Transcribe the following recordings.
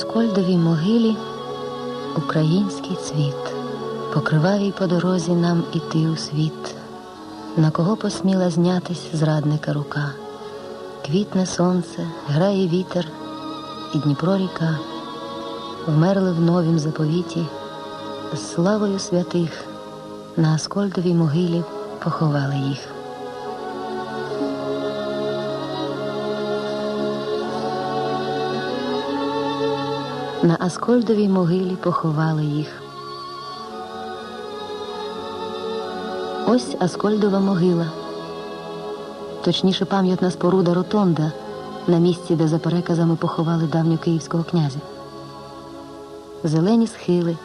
Аскольдовій могилі український цвіт, покривавій по дорозі нам іти у світ, на кого посміла знятись зрадника рука, квітне сонце, грає вітер і Дніпро ріка, вмерли в новім заповіті, з славою святих на Аскольдовій могилі поховали їх. На Аскольдовій могилі поховали їх. Ось Аскольдова могила. Точніше пам'ятна споруда Ротонда на місці, де за переказами поховали давнього київського князя. Зелені схили,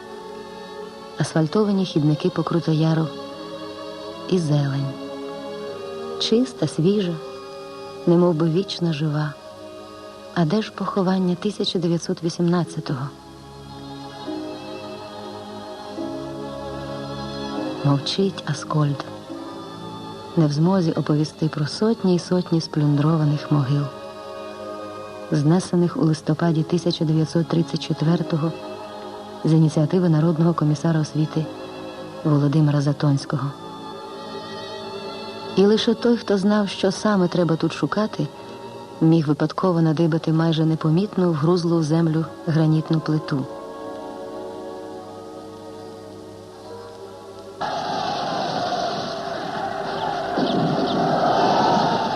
асфальтовані хідники по Крутояру і зелень. Чиста, свіжа, немов би вічно жива. А де ж поховання 1918-го? Мовчить Аскольд, не в змозі оповісти про сотні й сотні сплюндрованих могил, знесених у листопаді 1934-го з ініціативи Народного комісара освіти Володимира Затонського. І лише той, хто знав, що саме треба тут шукати, міг випадково надибати майже непомітну вгрузлу в землю гранітну плиту.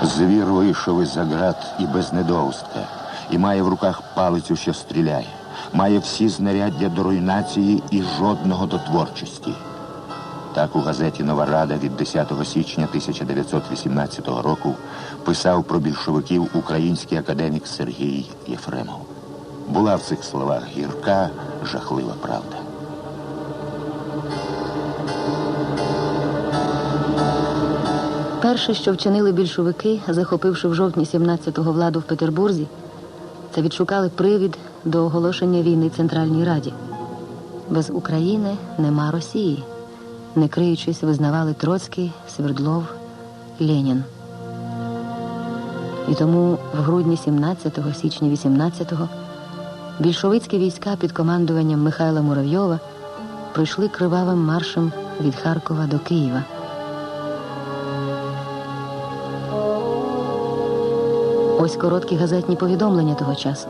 Звір вийшов із за град і без недоустка, і має в руках палицю, що стріляє, має всі знаряддя до руйнації і жодного до творчості. Так у газеті Нова Рада від 10 січня 1918 року писав про більшовиків український академік Сергій Єфремов. Була в цих словах гірка, жахлива правда. Перше, що вчинили більшовики, захопивши в жовтні 17-го владу в Петербурзі, це відшукали привід до оголошення війни Центральній Раді. Без України нема Росії. Не криючись, визнавали Троцький, Свердлов, Ленін. І тому в грудні 17-го, січня 18-го більшовицькі війська під командуванням Михайла Муравйова пройшли кривавим маршем від Харкова до Києва. Ось короткі газетні повідомлення того часу.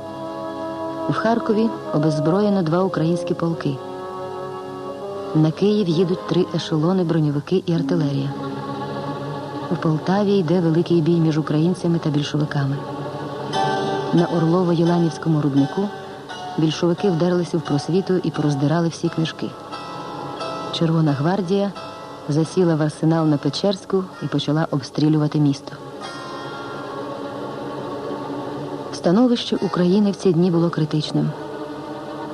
В Харкові обеззброєно два українські полки. На Київ їдуть три ешелони, броньовики і артилерія. У Полтаві йде великий бій між українцями та більшовиками. На Орлово-Єланівському руднику більшовики вдерлися в просвіту і пороздирали всі книжки. Червона гвардія засіла в арсенал на Печерську і почала обстрілювати місто. Становище України в ці дні було критичним.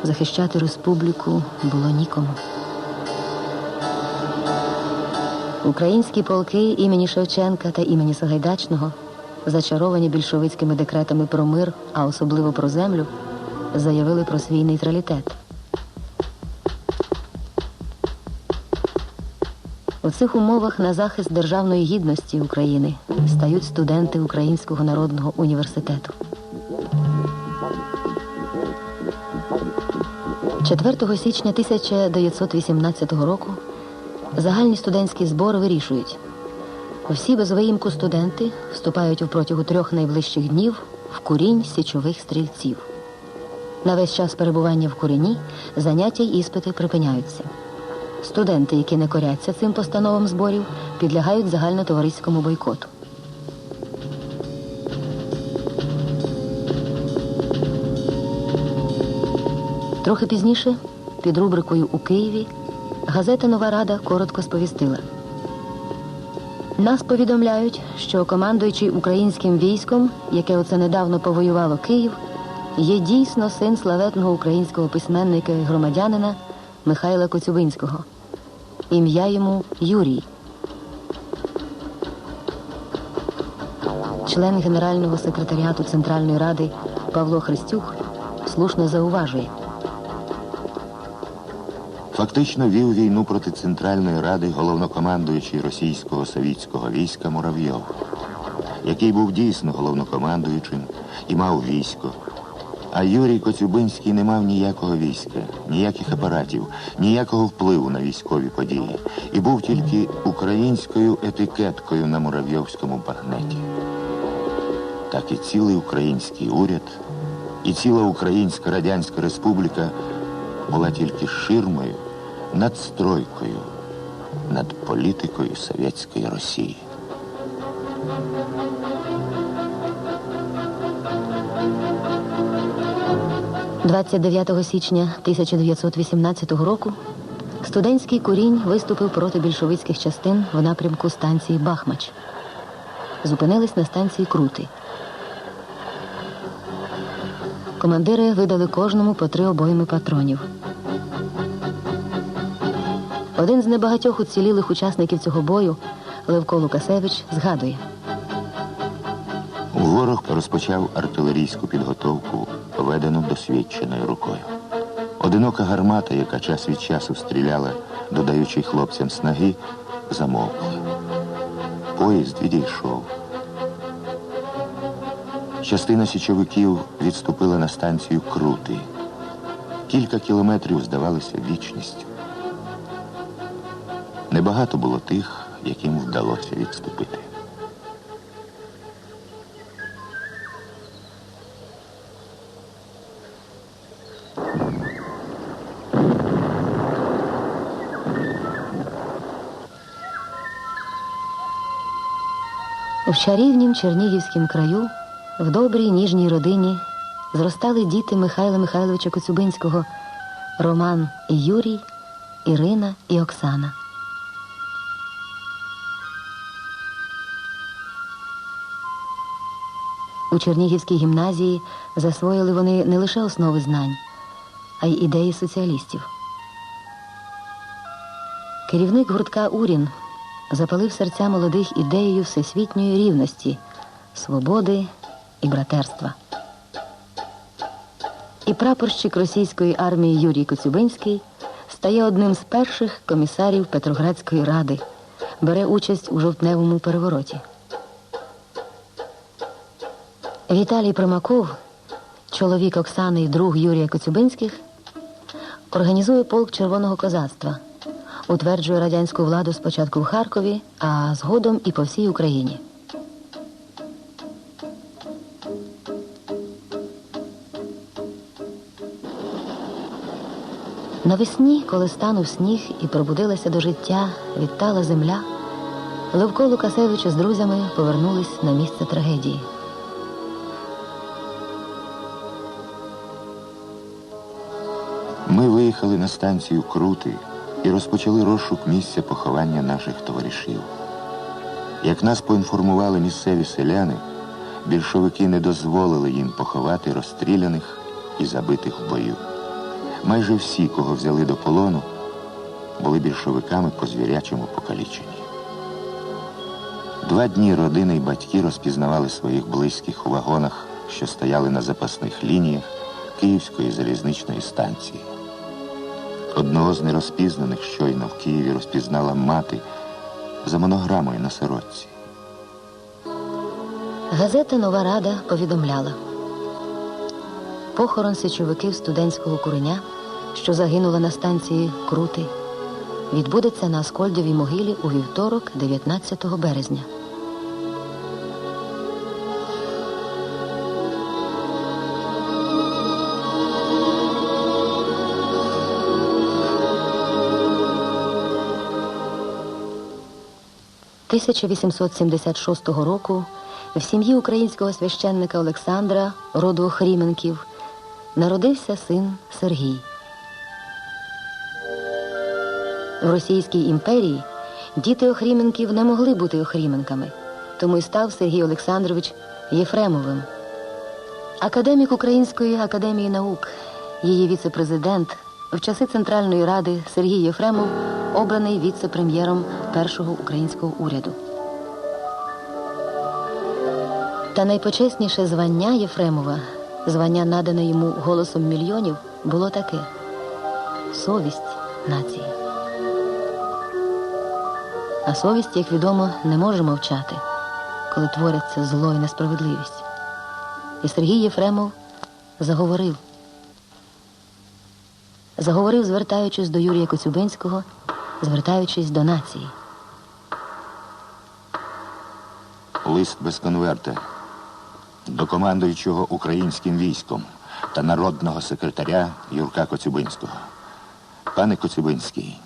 Захищати республіку було нікому. Українські полки імені Шевченка та імені Сагайдачного, зачаровані більшовицькими декретами про мир, а особливо про землю, заявили про свій нейтралітет. У цих умовах на захист державної гідності України стають студенти Українського народного університету. 4 січня 1918 року загальні студентські збори вирішують. Усі без виїмку студенти вступають у протягу трьох найближчих днів в курінь січових стрільців. На весь час перебування в курені заняття й іспити припиняються. Студенти, які не коряться цим постановам зборів, підлягають загальнотовариському бойкоту. Трохи пізніше, під рубрикою у Києві, газета Нова Рада коротко сповістила. Нас повідомляють, що командуючий українським військом, яке оце недавно повоювало Київ, є дійсно син славетного українського письменника і громадянина Михайла Коцюбинського. Ім'я йому Юрій. Член Генерального секретаріату Центральної Ради Павло Христюх слушно зауважує. Фактично вів війну проти Центральної Ради головнокомандуючий російського совітського війська Муравйов, який був дійсно головнокомандуючим і мав військо, А Юрій Коцюбинський не мав ніякого війська, ніяких апаратів, ніякого впливу на військові події і був тільки українською етикеткою на муравйовському багнеті. Так і цілий український уряд, і ціла Українська Радянська Республіка була тільки ширмою, надстройкою над політикою Совєтської Росії. – 29 січня 1918 року студентський курінь виступив проти більшовицьких частин в напрямку станції Бахмач. Зупинились на станції Крути. Командири видали кожному по три обойми патронів. Один з небагатьох уцілілих учасників цього бою, Левко Лукасевич, згадує. Ворог розпочав артилерійську підготовку, ведену досвідченою рукою. Одинока гармата, яка час від часу стріляла, додаючи хлопцям снаги, замовкла. Поїзд відійшов. Частина січовиків відступила на станцію Крути. Кілька кілометрів здавалися вічністю. Небагато було тих, яким вдалося відступити. В чарівнім Чернігівськім краю, в добрій ніжній родині, зростали діти Михайла Михайловича Коцюбинського, Роман і Юрій, Ірина і Оксана. У Чернігівській гімназії засвоїли вони не лише основи знань, а й ідеї соціалістів. Керівник гуртка Урін запалив серця молодих ідеєю всесвітньої рівності, свободи і братерства. І прапорщик російської армії Юрій Коцюбинський стає одним з перших комісарів Петроградської ради, бере участь у жовтневому перевороті. Віталій Примаков, чоловік Оксани і друг Юрія Коцюбинських, організує полк червоного козацтва, утверджує радянську владу спочатку в Харкові, а згодом і по всій Україні. Навесні, коли станув сніг і пробудилася до життя відтала земля, Левко Лукасевич з друзями повернулись на місце трагедії. Виїхали на станцію Крути і розпочали розшук місця поховання наших товаришів. Як нас поінформували місцеві селяни, більшовики не дозволили їм поховати розстріляних і забитих в бою. Майже всі, кого взяли до полону, були більшовиками по звірячому покаліченні. Два дні родини й батьки розпізнавали своїх близьких у вагонах, що стояли на запасних лініях Київської залізничної станції. Одного з нерозпізнаних щойно в Києві розпізнала мати за монограмою на сорочці. Газета Нова Рада повідомляла похорон січовиків студентського куреня, що загинула на станції Крути, відбудеться на Аскольдовій могилі у вівторок, 19 березня. – 1876 року в сім'ї українського священника Олександра, роду Охріменків, народився син Сергій. В Російській імперії діти Охріменків не могли бути Охріменками, тому й став Сергій Олександрович Єфремовим. Академік Української академії наук, її віце-президент, в часи Центральної ради Сергій Єфремов обраний віце-прем'єром першого українського уряду. Та найпочесніше звання Єфремова, звання надане йому голосом мільйонів, було таке совість нації. А совість, як відомо, не може мовчати, коли творяться зло і несправедливість. І Сергій Єфремов заговорив. Заговорив, звертаючись до Юрія Коцюбинського, звертаючись до нації. Лист без конверта до командуючого українським військом та народного секретаря Юрка Коцюбинського. Пане Коцюбинський,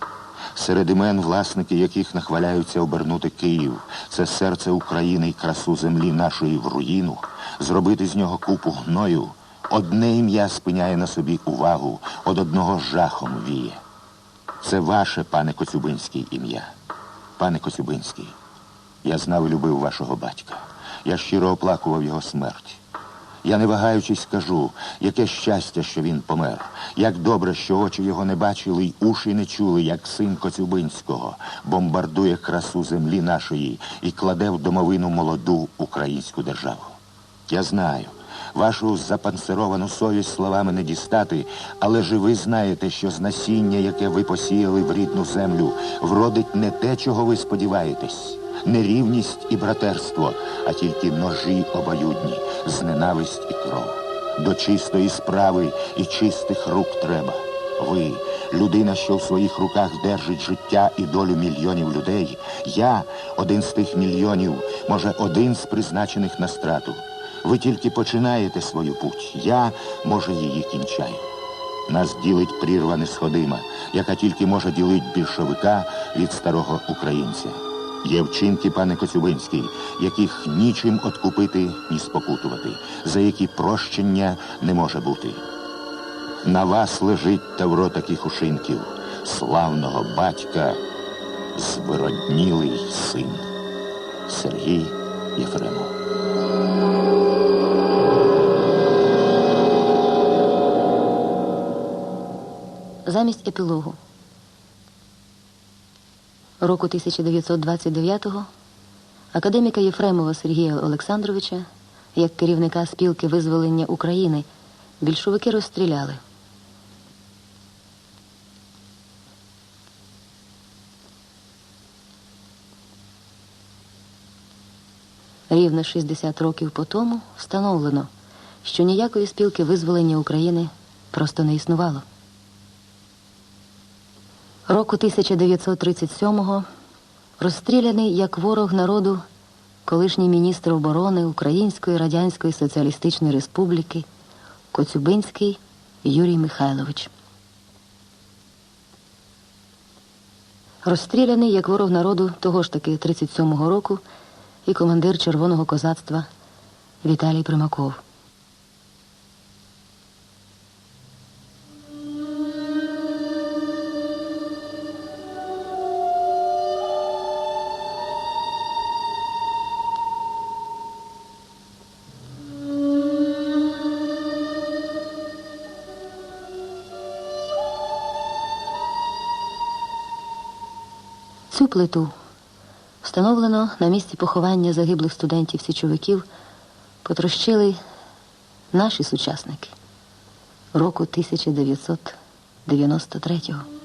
серед імен, власники яких нахваляються обернути Київ, це серце України і красу землі нашої в руїну, зробити з нього купу гною, одне ім'я спиняє на собі увагу, од одного жахом віє. Це ваше, пане Коцюбинський, ім'я. Пане Коцюбинський, я знав і любив вашого батька. Я щиро оплакував його смерть. Я не вагаючись скажу, яке щастя, що він помер. Як добре, що очі його не бачили й уші не чули, як син Коцюбинського бомбардує красу землі нашої і кладе в домовину молоду українську державу. Я знаю, вашу запансеровану совість словами не дістати, але ж ви знаєте, що з насіння, яке ви посіяли в рідну землю, вродить не те, чого ви сподіваєтесь, не рівність і братерство, а тільки ножі обоюдні, зненависть і кров. До чистої справи і чистих рук треба. Ви, людина, що в своїх руках держить життя і долю мільйонів людей, я один з тих мільйонів, може, один з призначених на страту. Ви тільки починаєте свою путь. Я, може, її кінчаю. Нас ділить прірва несходима, яка тільки може ділить більшовика від старого українця. Є вчинки, пане Коцюбинський, яких нічим откупити, ні спокутувати, за які прощення не може бути. На вас лежить тавро таких ушинків, славного батька, звироднілий син Сергій Єфремов. Замість епілогу. Року 1929-го академіка Єфремова Сергія Олександровича, як керівника спілки визволення України, більшовики розстріляли. Рівно 60 років по тому встановлено, що ніякої спілки визволення України просто не існувало. Року 1937-го розстріляний як ворог народу колишній міністр оборони Української Радянської Соціалістичної Республіки Коцюбинський Юрій Михайлович. Розстріляний як ворог народу того ж таки 37-го року і командир Червоного козацтва Віталій Примаков. Цю плиту встановлено на місці поховання загиблих студентів-січовиків, потрощили наші сучасники року 1993-го.